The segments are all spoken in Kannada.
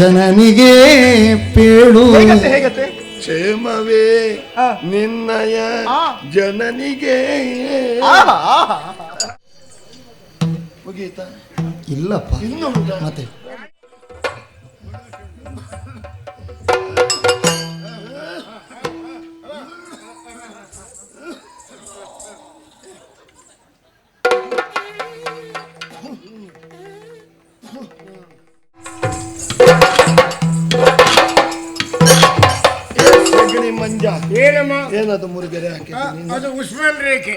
ಜನನಿಗೆ ಪೇಳು. ಹೇಗತ್ತೆ ಕ್ಷೇಮವೇ ನಿನ್ನಯ ಜನನಿಗೆ. ಮುಗೀತಾ? ಇಲ್ಲಪ್ಪ? ಮತ್ತೆ? ಏನಮ್ಮ? ಏನದು ಆ, ಅದು ಉಸ್ಮಾನ್ ರೇಖೆ.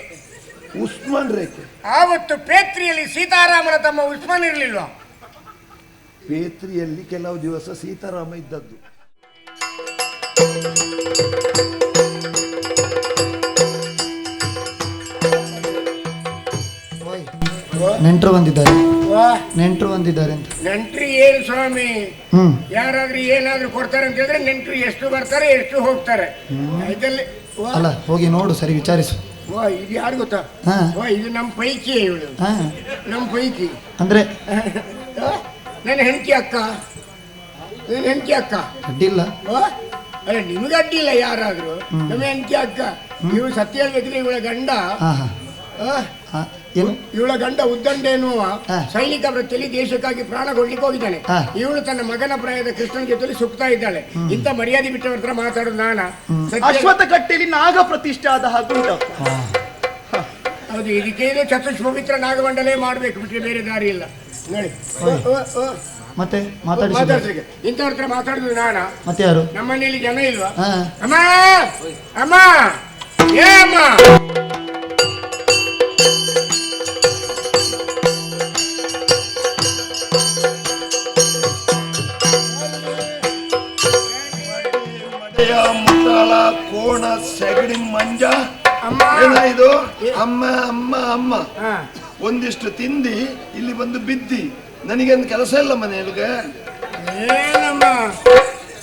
ಉಸ್ಮಾನ್ ರೇಖೆ. ಆವತ್ತು ಪೇತ್ರಿಯಲ್ಲಿ ಸೀತಾರಾಮನ ತಮ್ಮ ಉಸ್ಮಾನ್ ಇರಲಿಲ್ವಾ? ಪೇತ್ರಿಯಲ್ಲಿ ಕೆಲವು ದಿವಸ ಸೀತಾರಾಮ ಇದ್ದದ್ದು. ನೆಂಟರು ಬಂದಿದ್ದಾರೆ. ನೆಂಟರು ಬಂದಿದ್ದಾರೆ ಅಂತ. ನೆಂಟ್ರಿ ಏನು ಸ್ವಾಮಿ? ಹ್ಮ್. ಯಾರಾದ್ರೂ ಏನಾದ್ರೂ ಕೊಡ್ತಾರೆ ಅಂತ ಹೇಳಿದ್ರೆ ನೆಂಟ್ರು ಎಷ್ಟು ಬರ್ತಾರೆ ಎಷ್ಟು ಹೋಗ್ತಾರೆ? ಇದರಲ್ಲಿ ವಾ, ಅಲ್ಲ ಹೋಗಿ ನೋಡು ಸರಿ ವಿಚಾರಿಸು. ಓ ಇದು ಯಾರು ಗೊತ್ತಾ? ಹಾ. ವಾ ಇದು ನಮ್ಮ ಪೈಕಿ ಇವಳು. ಹಾ. ನಮ್ಮ ಪೈಕಿ. ಅಂದ್ರೆ? ಆ, ನನ್ನ ಹೆಂಡತಿ ಅಕ್ಕ. ನನ್ನ ಹೆಂಡತಿ ಅಕ್ಕ. ಅಡ್ಡಿಲ್ಲ. ಓ ಅಲ್ಲ ನಿಮ್ಗೆ ಅಡ್ಡಿಲ್ಲ ಯಾರಾದ್ರೂ. ನಮ್ಮ ಹೆಂಡತಿ ಅಕ್ಕ. ಇವಳು ಸತ್ಯ ಹೇಳ್ಬೇಕಿದ್ರೆ ಇವಳ ಗಂಡ. ಹಾ ಹಾ. ಆ, ಏನು ಇವಳ ಗಂಡ ಉದ್ದಂಡ ಎನ್ನುವ. ಸೈನಿಕ ವೃತ್ತಿಯಲ್ಲಿ ದೇಶಕ್ಕಾಗಿ ಪ್ರಾಣ ಕೊಡ್ಲಿಕ್ಕೆ ಹೋಗಿದ್ದಾನೆ. ಇವಳು ತನ್ನ ಮಗನ ಪ್ರಾಯದ ಕೃಷ್ಣನ ಜೊತೆಲಿ ಸುಕ್ತಾ ಇದ್ದಾಳೆ. ಇಂಥ ಮರ್ಯಾದೆ ಬಿಟ್ಟವ್ರ ಹತ್ರ ಮಾತಾಡೋದು ನಾನ. ಅಶ್ವತ್ಥ ಕಟ್ಟೆಯಲ್ಲಿ ನಾಗ ಪ್ರತಿಷ್ಠೆ ಆದ ಹಾಗೆ ಹಾ. ಹೌದು ಇದಕ್ಕೆ ಚತುಷ್ ಚತುಷ್ಪವಿತ್ರ ನಾಗಮಂಡಲೇ ಮಾಡ್ಬೇಕು ಬಿಟ್ಟರೆ ಬೇರೆ ದಾರಿ ಇಲ್ಲ. ನೋಡಿ. ಮತ್ತೆ ಮಾತಾಡಿ ಇಂಥವ್ರ ಹತ್ರ ಮಾತಾಡುದು ನಾನ. ಮತ್ತೆ ಯಾರು? ನಮ್ಮ ಮನೆಯಲ್ಲಿ ಜನ ಇಲ್ವಾ? ಅಮ್ಮ! ಅಮ್ಮ! ಏ ಅಮ್ಮ! ಸೆಗಣಿ ಮಂಜ. ಅಮ್ಮ. ಇದು? ಅಮ್ಮ ಅಮ್ಮ ಅಮ್ಮ. ಒಂದಿಷ್ಟು ತಿಂದಿ ಇಲ್ಲಿ ಬಂದು ಬಿದ್ದಿ. ನನಗೇನು ಕೆಲಸ ಇಲ್ಲ ಮನೆಯೊಳಗೆ ಏನಮ್ಮ?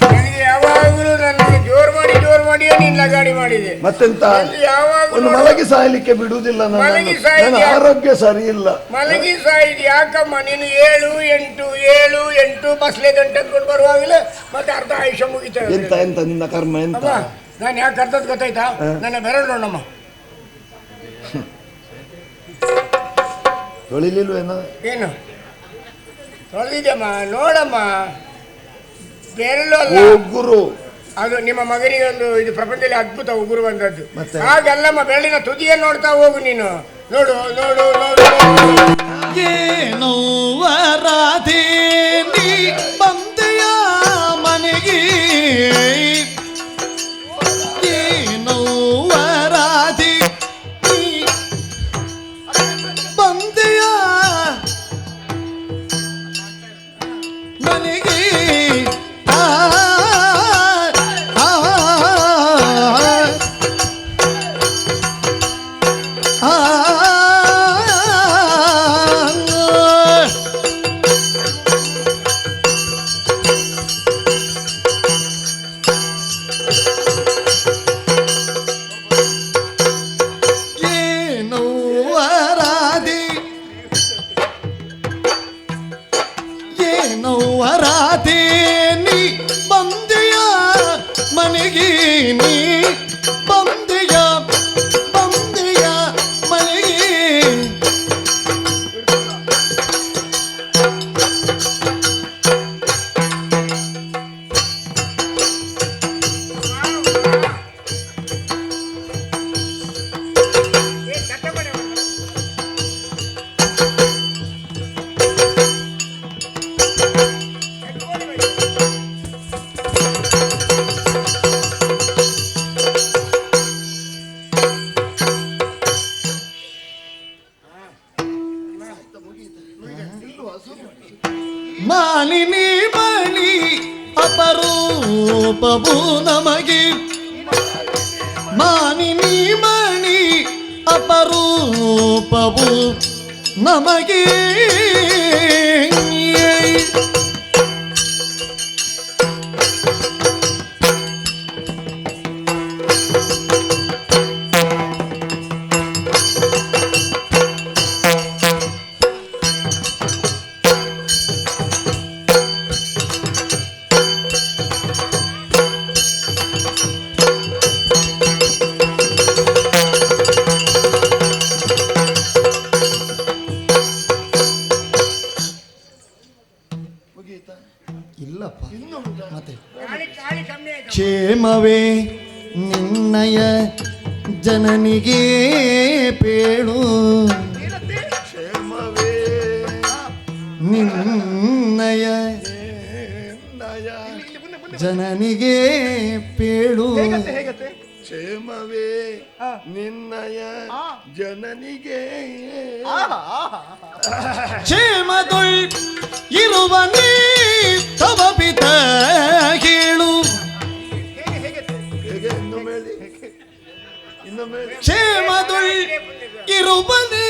ನನಗೆ ಯಾವಾಗಲೂ ನನಗೆ ಜೋರ್ ಮಾಡಿ ಜೋರ್ ಮಾಡಿ ನಿನ್ನ ಮಾಡಿದೆ. ಮತ್ತೆಂತ? ಒಂದು ಮಲಗಿ ಸಾಯ್ಲಿಕ್ಕೆ ಬಿಡುವುದಿಲ್ಲ ನನ್ನ ಮಲಗಿ ಸಾಯ್ಲಿಕ್ಕೆ- ಆರೋಗ್ಯ ಸರಿ ಇಲ್ಲ. ಮಲಗಿ ಸಾಯಿದ್ ಯಾಕಮ್ಮ? ನೀನು ಏಳು ಎಂಟು ಏಳು ಎಂಟು ಬಸ್ಲೆ ಗಂಟೆ ಅಂದ್ಕೊಂಡು ಬರುವಾಗಲೇ ಮತ್ತೆ ಅರ್ಧ ಆಯುಷ್ಯ ಮುಗಿತದೆ ಎಂತ ಎಂತ? ನಿನ್ನ ಕರ್ಮ ಎಂತ? ಅಮ್ಮ ನಾನು ಯಾಕೆ ಕರ್ತದ್ ಗೊತ್ತಾಯ್ತಾ? ನನ್ನ ಬೆರಳು ನೋಡಮ್ಮ ತೊಳಿಲಿಲ್ವೇನೋ ಏನು? ತೊಳೆದಿದ್ಯಮ್ಮ ನೋಡಮ್ಮ. ಬೆರಳು ಅಲ್ಲ. ಉಗುರು. ಅದು ನಿಮ್ಮ ಮಗನಿಗೆ ಒಂದು ಇದು ಪ್ರಪಂಚದಲ್ಲಿ ಅದ್ಭುತ ಉಗುರು ಬಂದದ್ದು. ಮತ್ತೆ? ಹಾಗಲ್ಲಮ್ಮ ಬೆರಳಿನ ತುದಿಯನ್ನು ನೋಡ್ತಾ ಹೋಗು ನೀನು. ನೋಡು ನೋಡು ನೋಡು ನೋಡು. ಏನೋ ರಾಧೆ ಅಪರೂಪವು ನಮಗೆ ಇಲ್ಲಪ್ಪ. ಮತ್ತೆ? ಕ್ಷೇಮವೇ ನಿನ್ನಯ ಜನನಿಗೆ ಪೇಳು. ಕ್ಷೇಮವೇ ನಿನ್ನಯ ಜನನಿಗೆ ಪೇಳು. ಕ್ಷೇಮವೇ ನಿನ್ನಯ ಜನನಿಗೆ ಕ್ಷೇಮದೊಳ್ ಇರುವ ನೀ ಇರುವ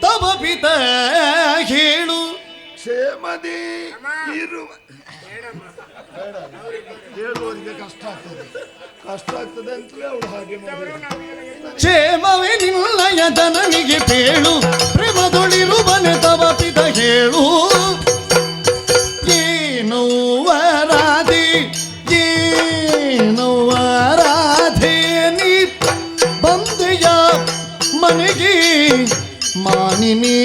ತಮ ತವ ಪಿತ ಹೇಳು. ಕ್ಷೇಮದಿ ಇರುವ. ಹೇಳುವವರಿಗೆ ಕಷ್ಟ ಆಗ್ತದೆ. ಕಷ್ಟ ಆಗ್ತದೆ ಅಂತಲೇ ಅವಳು ಹಾಗೆ ಮಾಡಿದ್ರು. ಕ್ಷೇಮವೇ ನಿನ್ನಯ ಜನನಿಗೆ ಪೇಳು ಪ್ರೇಮದೊಳಿರುವನೆ ತವ ಪಿತ ಹೇಳು. ಏನೋವರಾಧೆ மகிமை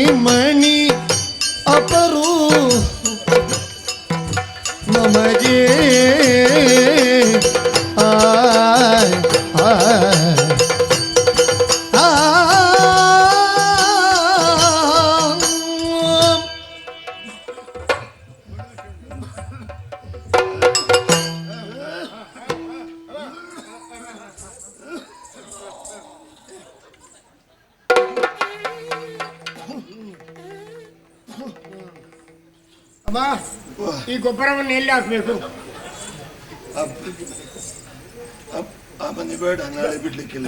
ಈ ಗೊಬ್ಬರವನ್ನು ಎಲ್ಲಿ ಹಾಕ್ಬೇಕು? ಆ ಬೇಡ ನಾಳೆ ಬಿಡ್ಲಿಕ್ಕಿಲ್ಲ.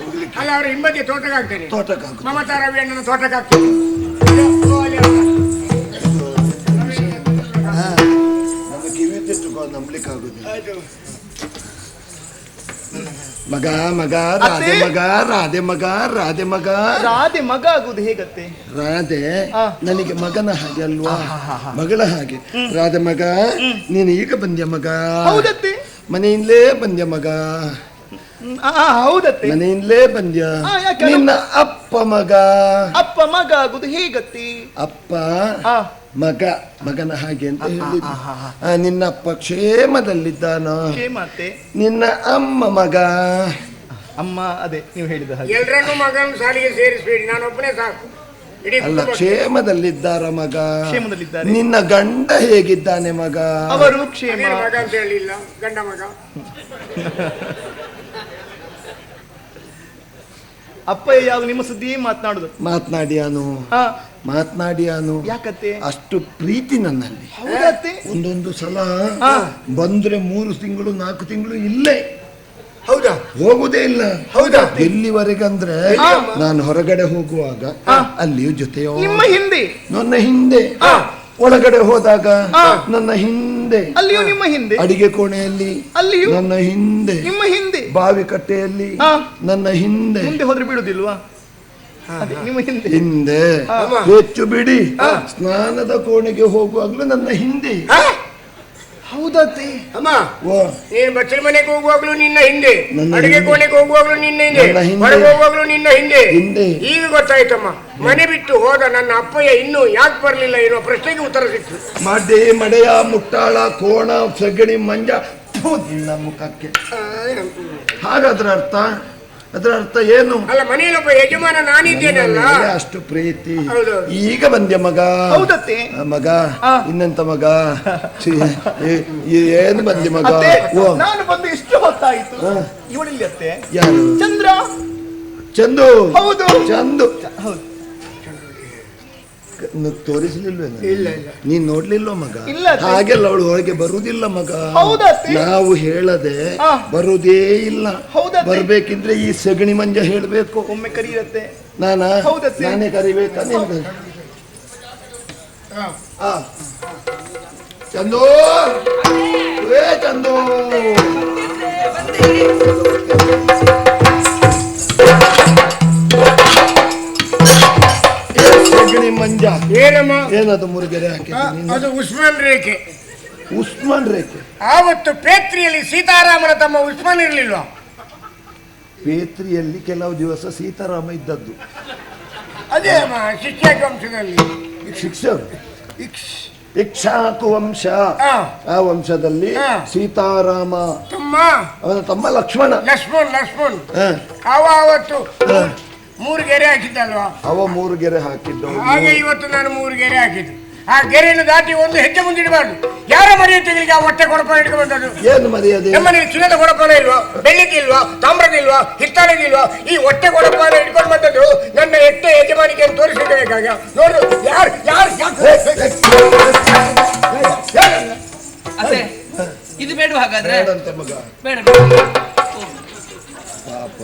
ಹೋಗ್ಲಿಕ್ಕೆ ಅಲ್ಲ ಅವ್ರ ಹಿಂಬದಿ ತೋಟಕ್ಕೆ ಹಾಕ್ತೇನೆ. ತೋಟಕ್ಕೆ ಹಾಕು ಮಮತಾ ರವಿ ಅಣ್ಣನ ತೋಟಕ್ಕೆ ಹಾಕ್ತೇನೆ. ಕಿವಿ ನಂಬ್ಲಿಕ್ಕೆ ಆಗುದಿಲ್ಲ. ಮಗ ಮಗ ರಾಧೆ? ಮಗ ರಾಧೆ ಮಗ ರಾಧೆ ಮಗ. ರಾಧೆ ಮಗ ಆಗುದು ಹೇಗತ್ತೆ? ರಾಧೆ ನನಗೆ ಮಗನ ಹಾಗೆ ಅಲ್ವಾ? ಮಗಳ ಹಾಗೆ. ರಾಧೆ ಮಗ ನೀನು ಈಗ ಬಂದ್ಯ ಮಗ? ಹೌದತ್ತೆ. ಮನೆಯಿಂದಲೇ ಬಂದ್ಯ ಮಗ? ಹೌದತ್ತೆ. ಮನೆಯಿಂದಲೇ ಬಂದ್ಯ? ನಿನ್ನ ಅಪ್ಪ ಮಗ? ಅಪ್ಪ ಮಗ ಆಗುದು ಹೇಗತ್ತೆ? ಅಪ್ಪ ಮಗ ಮಗನ ಹಾಗೆ ಅಂತ ಹೇಳಿದ್ರು ನಿನ್ನಪ್ಪ ಕ್ಷೇಮದಲ್ಲಿದ್ದಾನ? ಕ್ಷೇಮತ್ತೆ ನಿನ್ನ ಅಮ್ಮ ಮಗ. ಅಮ್ಮ ಅದೇ ನೀವು ಹೇಳಿದ ಹಾಗೆ. ಎಲ್ಲರನ್ನೂ ಮಗನ ಸಾಲಿಗೆ ಸೇರಿಸ್ಬೇಡಿ ನಾನು ಒಬ್ಬನೇ ಸಾಕು. ಇಡೀ ಅಲ್ಲ. ಕ್ಷೇಮದಲ್ಲಿದ್ದಾರ ಮಗ? ಕ್ಷೇಮದಲ್ಲಿದ್ದಾರೆ. ನಿನ್ನ ಗಂಡ ಹೇಗಿದ್ದಾನೆ ಮಗ? ಅವರು ಕ್ಷೇಮ. ಅದೇನು ಮಗ ಅಂತ ಹೇಳಿಲ್ಲ ಗಂಡ ಮಗ. ಅಪ್ಪ ಯಾವ ನಿಮ್ಮ ಸುದ್ದಿ ಮಾತನಾಡುದು? ಮಾತನಾಡಿಯಾನು ಹಾ. ಮಾತನಾಡಿಯಾನು. ಯಾಕತ್ತೆ? ಅಷ್ಟು ಪ್ರೀತಿ ನನ್ನಲ್ಲಿ. ಹೌದತ್ತೆ? ಒಂದೊಂದು ಸಲ ಹಾ. ಬಂದ್ರೆ ಮೂರು ತಿಂಗಳು ನಾಲ್ಕು ತಿಂಗಳು ಇಲ್ಲೇ. ಹೌದಾ? ಹೋಗುದೇ ಇಲ್ಲ. ಹೌದಾ? ಎಲ್ಲಿವರೆಗಂದ್ರೆ ನಾನು ಹೊರಗಡೆ ಹೋಗುವಾಗ ಅಲ್ಲಿಯೂ ಜೊತೆಯೋ? ನಿಮ್ಮ ಹಿಂದೆ. ನನ್ನ ಹಿಂದೆ. ಒಳಗಡೆ ಹೋದಾಗ ನನ್ನ ಹಿಂದೆ. ಅಲ್ಲಿಯೂ ನಿಮ್ಮ ಹಿಂದೆ. ಅಡಿಗೆ ಕೋಣೆಯಲ್ಲಿ. ಅಲ್ಲಿಯೂ ನನ್ನ ಹಿಂದೆ. ನಿಮ್ಮ ಹಿಂದೆ. ಬಾವಿ ಕಟ್ಟೆಯಲ್ಲಿ ಹಾ. ನನ್ನ ಹಿಂದೆ. ಮುಂದೆ ಹೋದ್ರೆ ಬಿಡುದಿಲ್ವಾ ಅದೇ ನಿಮ್ಮ ಹಿಂದೆ. ಹಿಂದೆ. ಹೆಚ್ಚು ಬಿಡಿ. ಸ್ನಾನದ ಕೋಣೆಗೆ ಹೋಗುವಾಗ್ಲೂ ನನ್ನ ಹಿಂದೆ. ಹೌದತ್ತೆ. ಅಮ್ಮ. ಓ ನೀನು ಬಚ್ಚಲ ಮನೆಗೆ ಹೋಗುವಾಗ್ಲೂ ನಿನ್ನ ಹಿಂದೆ. ನನ್ನ ಅಡಿಗೆ ಹಿಂದೆ. ಕೋಣೆಗೆ ಹೋಗುವಾಗ್ಲೂ ನಿನ್ನ ಹಿಂದೆ ನನ್ನ ಹಿಂದೆ. ಹೊರಗೆ ಹೋಗುವಾಗ್ಲೂ ನಿನ್ನ ಹಿಂದೆ. ಹಿಂದೆ. ಈಗ ಗೊತ್ತಾಯ್ತಮ್ಮ. ಮನೆ ಬಿಟ್ಟು ಹೋದ ನನ್ನ ಅಪ್ಪಯ್ಯ ಇನ್ನೂ ಯಾಕೆ ಬರಲಿಲ್ಲ ಏನೋ ಪ್ರಶ್ನೆಗೆ ಉತ್ತರ ಸಿಕ್ತು. ಮಡೆ ಮಡೆಯ ಮುಟ್ಟಾಳ ಕೋಣ ಸಗಣಿ ಮಂಜ. ಥು, ನಿನ್ನ ಮುಖಕ್ಕೆ. ಹಾಗಾದ್ರ ಅರ್ಥ? ಅದರ ಅರ್ಥ ಏನು? ಅಲ್ಲ ಮನೆಯಲ್ಲೊಬ್ಬ ಯಜಮಾನ ನಾನಿದ್ದೇನಲ್ಲ ಅಷ್ಟು ಪ್ರೀತಿ. ಹೌದು. ಈಗ ಬಂದ್ಯ ಮಗ? ಹೌದತ್ತೆ. ಮಗ? ಇನ್ನಂತ ಮಗ? ಏನು ಬಂದಿ ಮಗ? ನಾನು ಬಂದು ಇಷ್ಟು ಹೊತ್ತಾಯಿತು. ಹಾ. ಇವಳಿಲ್ಲಿ ಅತ್ತೆ. ಯಾರು? ಚಂದ್ರ. ಚಂದು. ಹೌದು. ಚಂದು. ಹೌದು. ತೋರಿಸ್ಲಿಲ್ವೇನ? ಇಲ್ಲ ಇಲ್ಲ. ನೀನ್ ನೋಡ್ಲಿಲ್ವ ಮಗ? ಇಲ್ಲ ಅತ್ತೆ. ಹಾಗೆಲ್ಲ ಅವಳು ಒಳಗೆ ಬರುವುದಿಲ್ಲ ಮಗ. ಹೌದತ್ತೆ. ನಾವು ಹೇಳದೆ ಬರುದೇ ಬರುವುದೇ ಇಲ್ಲ. ಹೌದತ್ತೆ. ಬರ್ಬೇಕಿದ್ರೆ ಈ ಸಗಣಿ ಮಂಜ ಹೇಳ್ಬೇಕು. ಒಮ್ಮೆ ಕರೀರತ್ತೆ ನಾನಾ? ಹೌದತ್ತೆ. ನಾನೇ ಕರಿಬೇಕಾ ಹಾ ಆ. ಚಂದು! ಏ ಚಂದು! ಮಂಜ. ಏನಮ್ಮ? ಏನದು ಮುರುಗೆರೆ ಹಾಕಿ ಆ, ಅದು ಉಸ್ಮಾನ್ ರೇಖೆ. ಉಸ್ಮಾನ್ ರೇಖೆ. ಆವತ್ತು ಪೇತ್ರಿಯಲ್ಲಿ ಸೀತಾರಾಮನ ತಮ್ಮ ಉಸ್ಮಾನ್ ಇರಲಿಲ್ಲ ಪೇತ್ರಿಯಲ್ಲಿ ಕೆಲವು ದಿವಸ ಸೀತಾರಾಮ ಇದ್ದದ್ದು. ಅದೇ ಅಮ್ಮ ಶಿಷ್ಯಾಕ ವಂಶದಲ್ಲಿ ಇಕ್ಷ ಇಕ್ಷ್ ಇಕ್ಷಾಕು ವಂಶ. ಆ. ವಂಶದಲ್ಲಿ. ಸೀತಾರಾಮ. ತಮ್ಮ. ಅವನ ತಮ್ಮ ಲಕ್ಷ್ಮಣ. ಲಕ್ಷ್ಮಣ್ ಲಕ್ಷ್ಮಣ್. ಹ. ಮೂರು ಗೆರೆ ಹಾಕಿದ್ದಲ್ವಾ ಅವ ಮೂರು ಗೆರೆ ಹಾಕಿದ್ದು ಹಾಗೆ ಇವತ್ತು ನಾನು ಮೂರು ಗೆರೆ ಹಾಕಿದ್ದು ಆ ಗೆರೆಯನ್ನು ದಾಟಿ ಒಂದು ಹೆಜ್ಜೆ ಮುಂದಿಡಬಾರ್ದು ಯಾರ ಮರ್ಯಾದೆಗಳಿಗೆ ಆ ಹೊಟ್ಟೆ ಕೊಡಪ ಇಟ್ಕೊಂಡು ಏನು ಮರ್ಯಾದೆ ನಮ್ಮನೆ ಚಿನ್ನದ ಕೊಡಪಾನ ಇಲ್ವಾ ಬೆಳ್ಳಿಗೆ ಇಲ್ವಾ ತಾಮ್ರದ ಇಲ್ವಾ ಹಿತ್ತಾಳೆಗೆ ಇಲ್ವಾ ಈ ಹೊಟ್ಟೆ ಕೊಡಪಾನ ಇಟ್ಕೊಂಡು ಬಂದದ್ದು ನನ್ನ ಎಟ್ಟೆ ಯಜಮಾನಿಗೆ ತೋರಿಸಿಡಬೇಕಾಗ ನೋಡು ಯಾರು ಯಾರು ಇದು ಬೇಡ ಹಾಗಾದ್ರೆ ಬೇಡ ಬೇಡ. ಪಾಪ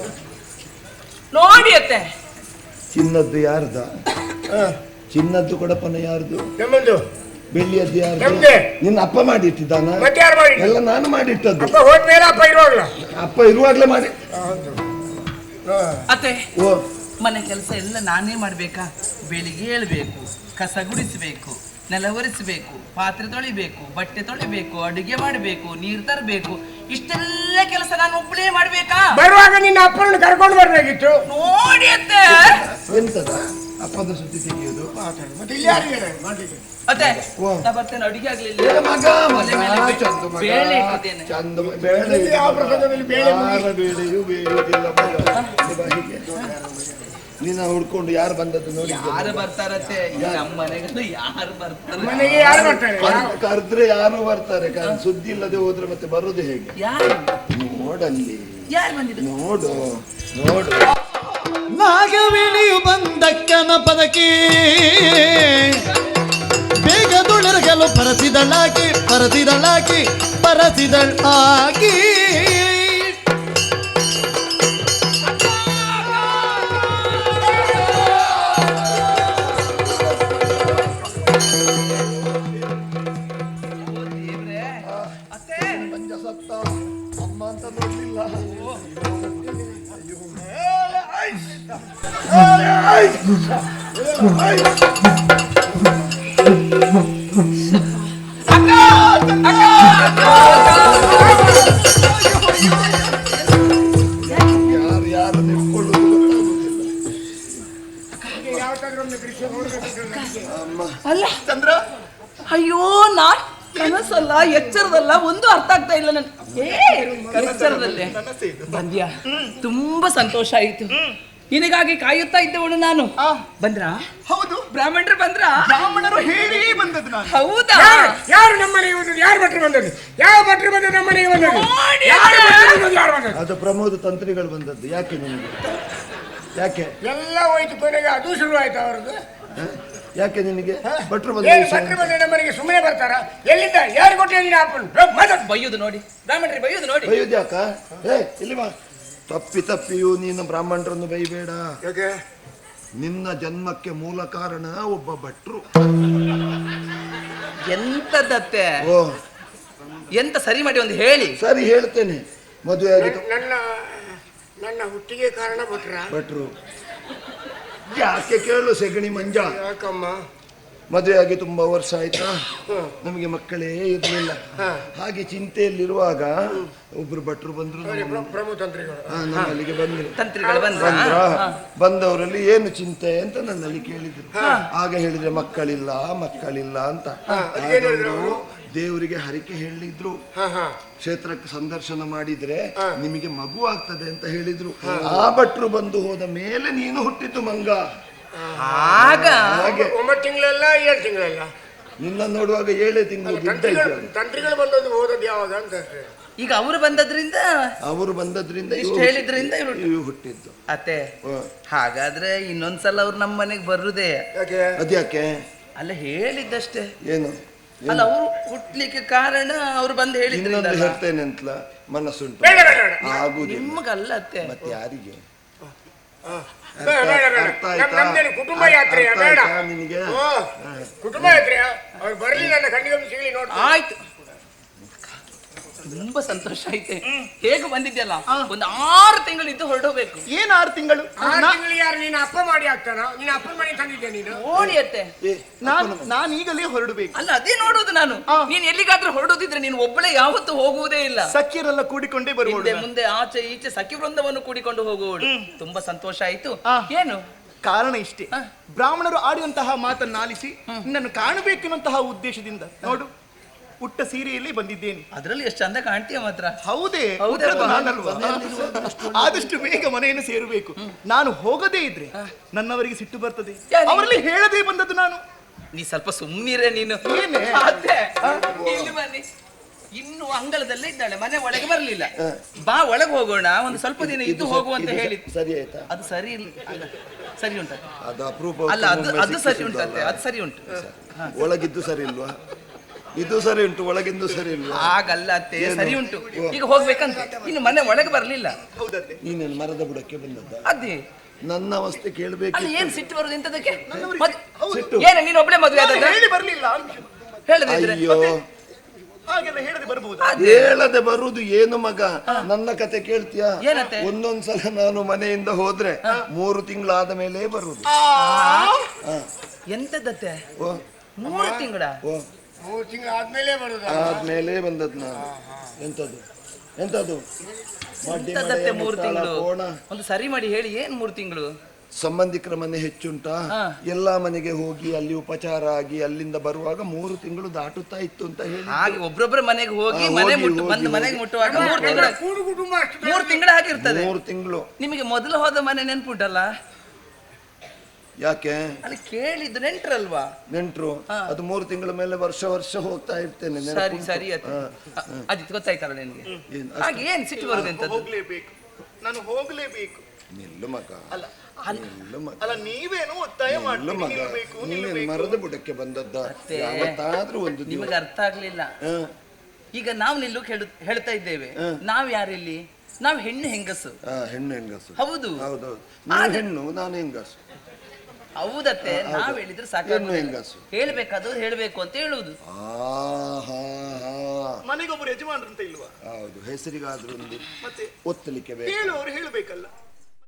ನೋಡಿ ಅತ್ತೆ ಚಿನ್ನದ್ದು ಯಾರ್ದ? ಚಿನ್ನದ್ದು ಕೊಡಪ್ಪನ ಯಾರ್ದು? ನಮ್ಮದು. ಬೆಳ್ಳಿಯದ್ದು ಯಾರ್ದು? ನಮ್ದೆ. ನಿನ್ನ ಅಪ್ಪ ಮಾಡಿಟ್ಟಿದ್ದಾನ? ಮತ್ತೆ ಯಾರು ಮಾಡಿ? ಎಲ್ಲ ನಾನು ಮಾಡಿಟ್ಟದ್ದು. ಅಪ್ಪ ಹೋದ್ಮೇಲೆ ಅಪ್ಪ ಇರುವಾಗ್ಲ? ಅಪ್ಪ ಇರುವಾಗ್ಲೇ ಮಾಡಿ. ಅತ್ತೆ ಓ. ಮನೆ ಕೆಲಸ ಎಲ್ಲ ನಾನೇ ಮಾಡ್ಬೇಕಾ? ಬೆಳಿಗ್ಗೆ ಏಳ್ಬೇಕು ಕಸ ಗುಡಿಸಬೇಕು ನೆಲ ಒರೆಸಬೇಕು ಪಾತ್ರೆ ತೊಳಿಬೇಕು ಬಟ್ಟೆ ತೊಳಿಬೇಕು ಅಡುಗೆ ಮಾಡಬೇಕು ನೀರು ತರಬೇಕು ಇಷ್ಟೆಲ್ಲ ಕೆಲಸ ನಾನು ಒಬ್ಬಳೇ ಮಾಡಬೇಕಾ ಬರುವಾಗ ನಿನ್ನ ಅಪ್ಪನ ಕರ್ಕೊಂಡು ಬರ್ಬೇಕಿತ್ತು ನೋಡಿ ಅಂತ ಎಂತದ ಅಪ್ಪದ ಸುದ್ದಿ ತೆಗೆಯೋದು ಮತ್ತೆ ಇಲ್ಲಿ ಯಾರು ಇದ್ದಾರೆ? ಮಾಡ್ಲಿಕ್ಕೆ. ಅತ್ತೆ. ನಾ ಬರ್ತೇನೆ ಅಡುಗೆ ಆಗ್ಲಿಲ್ಲ ಮಗ, ಮಗ, ಒಲೆ ಮೇಲೆ ಚಂದ ಮಗ. ಬೇಳೆ ಇಟ್ಟಿದ್ದೇನೆ. ಚಂದ ಬೇಳೆ ಇಲ್ಲಿ ಯಾವ ಪ್ರಸಂಗದಲ್ಲಿ ಬೇಳೆ ಮಾಡಬೇಡಿ ಬೇಳೆಯೂ ಬೇಯುವುದಿಲ್ಲ ಮಗ. ಇದು ಹೀಗೆ. ನಿನ್ನ ಹುಡ್ಕೊಂಡು ಯಾರು ಬಂದದ್ದು ನೋಡಿ ಯಾರು ಬರ್ತಾರತ್ತೆ? ನಮ್ಮ ಮನೆಗಂತೂ ಯಾರು ಬರ್ತಾರೆ? ಮನೆಗೆ ಯಾರು ಬರ್ತಾರೆ? ಕರೆದ್ರೆ ಯಾರು ಬರ್ತಾರೆ? ಕಾರಣ ಸುದ್ದಿ ಇಲ್ಲದೆ ಹೋದ್ರೆ ಮತ್ತೆ ಬರೋದು ಹೇಗೆ? ಯಾರು? ನೋಡಲ್ಲಿ. ಯಾರು ಬಂದಿದ್ರು ನೋಡು ನೋಡು. ನಾಗವೇಣಿಯು ಬಂದಕ್ಕನ ಪದಕಿ ಬೇಗ ದುಳರಗಲು ಪರಸಿದಳಾಕಿ ಪರಸಿದಳಾಕಿ ಪರಸಿದಳಾಕಿ ಯಾರು ಯಾರು ನಿಂತ್ಕೊಳ್ಳೋದು. ಅಲ್ಲ. ಚಂದ್ರ ಅಯ್ಯೋ ನಾ ಕನಸಲ್ಲ ಎಚ್ಚರದಲ್ಲ ಒಂದು ಅರ್ಥ ಆಗ್ತಾ ಇಲ್ಲ ನನ್ ಎಚ್ಚರದಲ್ಲೇ. ಬಂದ್ಯಾ? ತುಂಬಾ ಸಂತೋಷ ಆಯ್ತು. ನಿನಗಾಗಿ ಕಾಯುತ್ತಾ ಇದ್ದವಳು ನಾನು. ಬಂದ್ರ? ಹೌದು. ಬ್ರಾಹ್ಮಣರು ಬಂದ್ರ? ಬ್ರಾಹ್ಮಣರು ಹೇಳಿ ಬಂದದ್ದು ನಾನು. ಹೌದಾ? ಯಾರು? ಯಾರು ನಮ್ಮ ಮನೆಗೆ ಬಂದದ್ದು? ಯಾರು ಭಟ್ರು ಬಂದದ್ದು? ಯಾವ ಭಟ್ರು ಬಂದದ್ದು ನಮ್ಮ ಮನೆಗೆ ಬಂದದ್ದು? ಯಾರು ಅಣ್ಣ. ಭಟ್ರು ಬಂದದ್ದು? ಯಾರು ಬಂದದ್ದು? ಅದು ಪ್ರಮೋದ ತಂತ್ರಿಗಳು ಬಂದದ್ದು. ಯಾಕೆ ನಿಮಗೆ? ಯಾಕೆ? ಎಲ್ಲ ಹೋಯ್ತು ಕೊನೆಗೆ ಅದು ಶುರು ಆಯ್ತು ಅವ್ರದ್ದು. ಹ? ಯಾಕೆ ನಿನಗೆ? ಭಟ್ರು ಬಂದ ಏನು ವಿಷಯ ಭಟ್ರು ಬಂದ್ರೆ ನಮ್ಮ ಮನೆಗೆ ಸುಮ್ಮನೆ ಬರ್ತಾರ? ಎಲ್ಲಿಂದ? ಯಾರು ಕೊಟ್ಟು ನಿನ್ನ ಹಾಕೊಂಡು? ಬೈಯುದು ನೋಡಿ. ಬ್ರಾಹ್ಮಣರಿಗೆ ಬಯ್ಯುದು ನೋಡಿ. ಬಯ್ಯುದು ಯಾಕ? ಏ ಇಲ್ಲಿ ಬಾ. ತಪ್ಪಿ ತಪ್ಪಿಯು ನೀನು ಬ್ರಾಹ್ಮಣರನ್ನು ಬೈಬೇಡ. ನಿನ್ನ ಜನ್ಮಕ್ಕೆ ಮೂಲ ಕಾರಣ ಒಬ್ಬ ಭಟ್ರು. ಎಂತದತ್ತೆ ಓ. ಎಂತ ಸರಿ ಮಾಡಿ ಒಂದು ಹೇಳಿ. ಸರಿ ಹೇಳ್ತೇನೆ. ಮದುವೆ ಆಗಿತ್ತು ನನ್ನ ನನ್ನ ಹುಟ್ಟಿಗೆ ಕಾರಣ ಭಟ್ರ. ಭಟ್ರು. ಯಾಕೆ ಕೇಳು ಸೆಗಣಿ ಮಂಜ. ಯಾಕಮ್ಮ? ಮದುವೆ ಆಗಿ ತುಂಬಾ ವರ್ಷ ಆಯ್ತಾ? ನಮಗೆ ಮಕ್ಕಳೇ ಇರಲಿಲ್ಲ. ಹಾಗೆ ಚಿಂತೆಯಲ್ಲಿರುವಾಗ ಒಬ್ರು ಭಟ್ರು ಬಂದ್ರು ನಮ್ಮ- ನಮ್ಮಲ್ಲಿಗೆ ಬಂದ್ರು. ಬಂದವರಲ್ಲಿ ಏನು ಚಿಂತೆ ಅಂತ ನನ್ನಲ್ಲಿ ಕೇಳಿದ್ರು. ಆಗ ಹೇಳಿದ್ರೆ ಮಕ್ಕಳಿಲ್ಲ ಮಕ್ಕಳಿಲ್ಲ ಅಂತ. ದೇವರಿಗೆ ಹರಿಕೆ ಹೇಳಿದ್ರು. ಕ್ಷೇತ್ರಕ್ಕೆ ಸಂದರ್ಶನ ಮಾಡಿದ್ರೆ ನಿಮಗೆ ಮಗು ಆಗ್ತದೆ ಅಂತ ಹೇಳಿದ್ರು. ಆ ಭಟ್ರು ಬಂದು ಹೋದ ಮೇಲೆ ನೀನು ಹುಟ್ಟಿತು ಮಂಗ. ಆಗ ಹಾಗೆ. ಒಂಬತ್ತು ತಿಂಗಳಲ್ಲ ಏಳು ತಿಂಗಳಲ್ಲ? ನಿನ್ನ ನೋಡುವಾಗ ಏಳೇ ತಿಂಗಳು ತಂತ್ರಿಗಳು ತಂತ್ರಿಗಳು ಬಂದದ್ದು ಹೋದದ್ದು ಯಾವಾಗ ಅಂತ ಅಷ್ಟೇ. ಈಗ ಅವರು ಬಂದದ್ರಿಂದ ಅವರು ಬಂದದ್ರಿಂದ ಇಷ್ಟು ಹೇಳಿದ್ರಿಂದ ಇವ್ರು- ಹುಟ್ಟಿದ್ದು. ಅತ್ತೆ ಹ. ಹಾಗಾದ್ರೆ ಇನ್ನೊಂದ್ಸಲ ಅವ್ರು ನಮ್ಮ ಮನೆಗೆ ಬರುದೇ? ಯಾಕೆ? ಅದ್ಯಾಕೆ? ಅಲ್ಲ ಹೇಳಿದ್ದಷ್ಟೇ. ಏನು? ಅಲ್ಲ ಅವರು ಹುಟ್ಲಿಕ್ಕೆ ಕಾರಣ ಅವ್ರು ಬಂದು ಹೇಳಿದ್ರಿಂದ ಇನ್ನೊಂದು ಅಲ್ಲ? ಹೇಳ್ತೇನೆ ಅಂತಲ ಮನಸ್ಸುಂಟು. ಬೇಡ ಬೇಡ ಬೇಡ. ಆಗುದಿಲ್ಲ. ನಿಮ್ಗಲ್ಲ ಅತ್ತೆ. ಮತ್ತೆ ಯಾರಿಗೆ? ಬೇಡ ಬೇಡ ಬೇಡ ಅರ್ಥ ನಮ್- ನಮ್ದೇನು ಕುಟುಂಬ ಯಾತ್ರೆಯ? ಅರ್ಥ ಬೇಡ ನಿನಗೆ? ಕುಟುಂಬ ಯಾತ್ರೆಯ? ಅವ್ರು ಬರ್ಲಿ ನನ್ನ ಕಣ್ಣಿಗೆ ಸಿಗಲಿ ನೋಡ್ತೀನಿ. ಆಯ್ತು. ತುಂಬಾ ಸಂತೋಷ ಐತೆ. ಹೇಗೆ ಬಂದಿದ್ಯಲ್ಲ? ಒಂದು ಆರು ತಿಂಗಳಿದ್ದು ಹೊರಡೋಬೇಕು ಏನ್ ಆರು ತಿಂಗಳು? ಆರು ತಿಂಗಳು ಯಾರು ನೀನು ಅಪ್ಪ ಮಾಡಿ ಆಗ್ತಾನ? ನೀನು ಅಪ್ಪನ ಮಾಡಿ ತಂದಿದ್ದೆ ನೀನು? ಓಡಿ ಅತ್ತೆ. ನಾನು ನಾನ್ ಈಗಲೇ ಹೊರಡಬೇಕು. ಅಲ್ಲ ಅದೇ ನೋಡೋದು ನಾನು. ನೀನ್ ಎಲ್ಲಿಗಾದ್ರೂ ಹೊರಡೋದಿದ್ರೆ ನೀನು ಒಬ್ಬಳೇ ಯಾವತ್ತೂ ಹೋಗುವುದೇ ಇಲ್ಲ. ಸಖಿಯರೆಲ್ಲ ಕೂಡಿಕೊಂಡೇ ಬರುವುದು ಹಿಂದೆ ಮುಂದೆ ಆಚೆ ಈಚೆ ಸಖಿ ವೃಂದವನ್ನು ಕೂಡಿಕೊಂಡು ಹೋಗುವಳು. ತುಂಬಾ ಸಂತೋಷ ಆಯ್ತು. ಏನು? ಕಾರಣ ಇಷ್ಟೇ. ಬ್ರಾಹ್ಮಣರು ಆಡುವಂತಹ ಮಾತನ್ನು ಆಲಿಸಿ ನಿನ್ನನ್ನು ಕಾಣಬೇಕೆನ್ನುವಂತಹ ಉದ್ದೇಶದಿಂದ ನೋಡು. ಪುಟ್ಟ ಸೀರೆಯಲ್ಲಿ ಬಂದಿದ್ದೇನೆ. ಅದರಲ್ಲಿ ಎಷ್ಟು ಚಂದ ಕಾಣ್ತೀಯ ಮಾತ್ರ. ಹೌದೇ. ನಾನಲ್ವಾ? ಆದಷ್ಟು ಬೇಗ ಮನೆಯನ್ನು ಸೇರಬೇಕು. ನಾನು ಹೋಗದೇ ಇದ್ರೆ ನನ್ನವರಿಗೆ ಸಿಟ್ಟು ಬರ್ತದೆ? ಅವರಲ್ಲಿ ಹೇಳದೇ ಬಂದದ್ದು ನಾನು. ನೀ ಸ್ವಲ್ಪ ಸುಮ್ಮನಿರೆ ನೀನು. ಏನೇ? ಅತ್ತೆ, ಇಲ್ಲಿ ಬನ್ನಿ. ಇನ್ನು ಅಂಗಳದಲ್ಲೇ ಇದ್ದಾಳೆ ಮನೆ ಒಳಗೆ ಬರಲಿಲ್ಲ. ಬಾ ಒಳಗೆ ಹೋಗೋಣ. ಒಂದು ಸ್ವಲ್ಪ ದಿನ ಇದ್ದು ಹೋಗು ಅಂತ ಹೇಳಿ ಸರಿ. ಆಯ್ತಾ? ಅದು ಸರಿ ಇಲ್ಲ. ಅಲ್ಲ, ಸರಿ ಉಂಟು. ಅದು ಅಪರೂಪ ಅಲ್ಲ ಅದು ಅದು ಸರಿ ಉಂಟು ಅದು ಸರಿ ಉಂಟು. ಒಳಗಿದ್ದು ಸರಿ ಇಲ್ವಾ? ಇದು ಸರಿ ಉಂಟು ಒಳಗಿಂದು ಸರಿ ಇಲ್ಲ. ಆಗಲ್ಲ ಅತ್ತೆ? ಸರಿ ಉಂಟು. ಈಗ ಹೋಗ್ಬೇಕಂತ. ಇನ್ನು ಮನೆ ಒಳಗೆ ಬರಲಿಲ್ಲ. ನೀನೇನು ಮರದ ಬುಡಕ್ಕೆ ಬಂದದ್ದ? ಅದೇ. ನನ್ನ ಅವಸ್ಥೆ ಕೇಳಬೇಕು ಏನ್ ಸಿಟ್ಟು ಬರುದು ಇಂಥದಕ್ಕೆ ಸಿಟ್ಟು. ಏನ ನೀನು ಒಬ್ಳೆ ಮದುವೆ ಹೇಳಿ ಬರ್ಲಿಲ್ಲ ಅಂತ ಹೇಳದಿದ್ರೆ ಅಯ್ಯೋ. ಹಾಗೆಲ್ಲ ಹೇಳದೆ ಬರಬಹುದು? ಹೇಳದೆ ಬರುದು ಏನು ಮಗ? ನನ್ನ ಕತೆ ಕೇಳ್ತೀಯಾ? ಏನತ್ತೆ? ಒಂದೊಂದ್ಸಲ ನಾನು ಮನೆಯಿಂದ ಹೋದ್ರೆ ಮೂರು ತಿಂಗಳಾದ ಮೇಲೆ ಬರುವುದು. ಎಂತದತ್ತೆ? ಓ. ಮೂರು ತಿಂಗಳ? ಓ. ಮೂರು ತಿಂಗಳು ಆದ್ಮೇಲೆ ಬರುದು? ಆದ್ಮೇಲೆ ಬಂದದ್ ನಾನು ಎಂತದು ಎಂತದು ಮಡ್ಡಿ ಎಂತದತ್ತೆ ಮಡೆಯ ಮೂರು ಮುಟ್ಟಾಳ ತಿಂಗಳು? ಕೋಣ. ಒಂದು ಸರಿ ಮಾಡಿ ಹೇಳಿ ಏನ್ ಮೂರು ತಿಂಗಳು? ಸಂಬಂಧಿಕರ ಮನೆ ಹೆಚ್ಚುಂಟಾ? ಹಾ. ಎಲ್ಲಾ ಮನೆಗೆ ಹೋಗಿ ಅಲ್ಲಿ ಉಪಚಾರ ಆಗಿ ಅಲ್ಲಿಂದ ಬರುವಾಗ ಮೂರು ತಿಂಗಳು ದಾಟುತ್ತಾ ಇತ್ತು ಅಂತ ಹೇಳಿ. ಹಾಗೆ ಒಬ್ರೊಬ್ರ ಮನೆಗೆ ಹೋಗಿ ಹಾ, ಮನೆ ಹೋಗಿ, ಮುಟ್ಟು ಹೋಗಿ, ಬಂದು ಹೋಗಿ. ಮನೆಗೆ ಮುಟ್ಟುವಾಗ ಮೂರು ತಿಂಗಳ ಕೂಡು ಕುಟುಂಬ ಅಷ್ಟು ಮೂರು ತಿಂಗಳ ಆಗಿರ್ತದೆ ಮೂರು ತಿಂಗಳು. ನಿಮಗೆ ಮೊದಲು ಹೋದ ಮನೆ ನೆನ್ಪುಂಟಲ್ಲ? ಯಾಕೆ? ಅಲ್ಲಿ ಕೇಳಿದ್ದು ನೆಂಟ್ರಲ್ವಾ? ನೆಂಟ್ರು. ಅದು ಮೂರು ತಿಂಗಳ ಮೇಲೆ ವರ್ಷ ವರ್ಷ ಹೋಗ್ತಾ ಇರ್ತೇನೆ ಸರಿ. ಸರಿ ಅತ್ತೆ ಅದಿತ್ತು ಅದಿತ್ ಗೊತ್ತಾಯ್ತಲ್ಲ ನಿನ್ಗೆ? ಏನ್ ಹಾಗೆ ಏನು ಸಿಟ್ಟು ಬರುದು ಎಂತದ್ದು? ಹೋಗ್ಲೇಬೇಕು. ನಾನು ಹೋಗ್ಲೇಬೇಕು. ನಿಲ್ಲು ಮಗ. ಅಲ್ಲ ನಿಲ್ಲು ಮಗ. ಅಲ್ಲ ನೀವೇನೋ ಒತ್ತಾಯ ನಿಲ್ಲು ಮಾಡ್ತೀರಿ? ಮಗ. ನಿಲ್ಬೇಕು ಮರದ ಬುಡಕ್ಕೆ ಬಂದದ್ದ. ಅತ್ತೆ, ಯಾವತ್ತಾದ್ರೂ ಒಂದು ನಿಮಗೆ ಅರ್ಥ ಆಗ್ಲಿಲ್ಲ. ಹಾ, ಈಗ ನಾವು ನಿಲ್ಲು ಹೇಳು ಹೇಳ್ತಾ ಇದ್ದೇವೆ. ನಾವ್ ಯಾರಿಲ್ಲಿ? ನಾವ್ ಹೆಣ್ಣು ಹೆಂಗಸು. ಆ, ಹೆಣ್ಣು ಹೆಂಗಸು. ಹೌದು. ಹೌದೌದು. ನಾನು ಹೆಣ್ಣು ನಾನು ಹೆಂಗಸು. ಹೌದತ್ತೆ ನಾವ್ ಹೇಳಿದ್ರೆ ಹೆಣ್ಣು ಸಾಕು ಹೆಂಗಸು? ಹೇಳ್ಬೇಕಾದವ್ರು ಹೇಳ್ಬೇಕು ಅಂತ ಹೇಳುದು. ಆಹಾ. ಮನೆಗೊಬ್ಬರು ಯಜಮಾನ್ರಂತ ಇಲ್ವಾ? ಹೌದು ಹೆಸರಿಗಾದ್ರೂ ಒಂದು ಮತ್ತೆ ಒತ್ತಲಿಕ್ಕೆ ಬೇಕು. ಹೇಳುವವರು ಹೇಳಬೇಕಲ್ಲ.